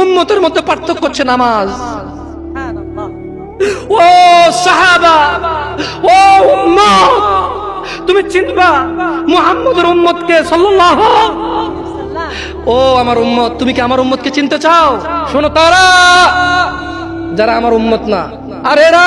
উম্মতের মধ্যে পার্থক্য হচ্ছে নামাজ। ও সাহাবা, ও তুমি চিনবা মুহাম্মদের উম্মতকে সাল্লাল্লাহু ও আমার উম্মত, তুমি কি আমার উম্মতকে চিনতে চাও? শোনো তারা, যারা আমার উম্মত না। আর এরা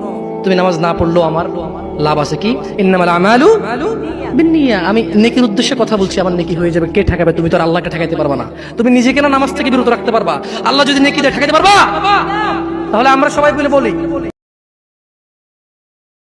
তুমি নামাজ না পড়লেও আমার লাভ আছে কি? আমি নেকির উদ্দেশ্যে কথা বলছি, আমার নেকি হয়ে যাবে। কে ঠেকাবে? তুমি তো আল্লাহকে ঠেকাইতে পারবা না। তুমি নিজেকে না নামাজ থেকে বিরত রাখতে পারবা। আল্লাহ যদি নেকিতে ঠেকাইতে পারবা? তাহলে আমরা সবাই বলে বলি